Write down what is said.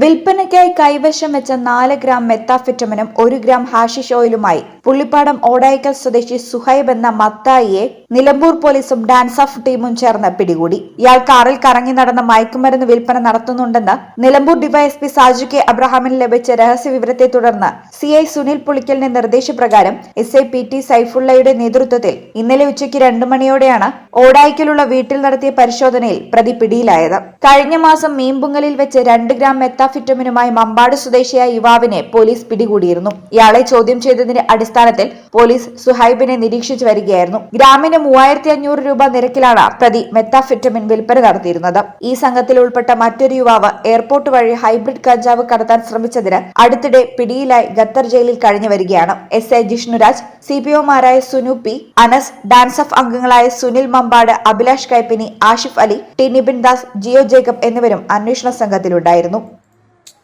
വിൽപ്പനയ്ക്കായി കൈവശം വെച്ച നാല് ഗ്രാം മെത്താഫെറ്റമിനും ഒരു ഗ്രാം ഹാഷിഷ് ഓയിലുമായി പുള്ളിപ്പാടം ഓടായിക്കൽ സ്വദേശി സുഹൈബ് എന്ന മത്തായിയെ നിലമ്പൂർ പോലീസും ഡാൻസ് ഓഫ് ടീമും ചേർന്ന് പിടികൂടി. ഇയാൾ കാറിൽ കറങ്ങി നടന്ന മയക്കുമരുന്ന് വിൽപ്പന നടത്തുന്നുണ്ടെന്ന് നിലമ്പൂർ ഡിവൈഎസ്പി സാജു കെ അബ്രഹാമിന് ലഭിച്ച രഹസ്യ വിവരത്തെ തുടർന്ന് സി ഐ സുനിൽ പുളിക്കലിന്റെ നിർദ്ദേശപ്രകാരം എസ് ഐ പി ടി സൈഫുള്ളയുടെ നേതൃത്വത്തിൽ ഇന്നലെ ഉച്ചയ്ക്ക് രണ്ടു മണിയോടെയാണ് ഓടായിക്കലുള്ള വീട്ടിൽ നടത്തിയ പരിശോധനയിൽ പ്രതി പിടിയിലായത്. കഴിഞ്ഞ മാസം മീൻപുങ്ങലിൽ വെച്ച് രണ്ട് ഗ്രാം മെത്താഫിറ്റമിനുമായി മമ്പാട് സ്വദേശിയായ യുവാവിനെ പോലീസ് പിടികൂടിയിരുന്നു. ഇയാളെ ചോദ്യം ചെയ്തതിന്റെ അടിസ്ഥാനത്തിൽ പോലീസ് സുഹൈബിനെ നിരീക്ഷിച്ചു വരികയായിരുന്നു. ഗ്രാമിന് മൂവായിരത്തി അഞ്ഞൂറ് രൂപ നിരക്കിലാണ് പ്രതി മെത്താഫിറ്റമിൻ വിൽപ്പന നടത്തിയിരുന്നത്. ഈ സംഘത്തിൽ ഉൾപ്പെട്ട മറ്റൊരു യുവാവ് എയർപോർട്ട് വഴി ഹൈബ്രിഡ് കഞ്ചാവ് കടത്താൻ ശ്രമിച്ചതിന് അടുത്തിടെ പിടിയിലായി ഖത്തർ ജയിലിൽ കഴിഞ്ഞു വരികയാണ്. S I Jishnuraj C P ഒമാരായ Sunu P Anas DANSAF അംഗങ്ങളായ സുനിൽ മമ്പാട് അഭിലാഷ് കൈപ്പിനി ആഷിഫ് അലി ടി നിബിൻ ദാസ് ജിയോ ജേക്കബ് എന്നിവരും അന്വേഷണ സംഘത്തിലുണ്ടായിരുന്നു.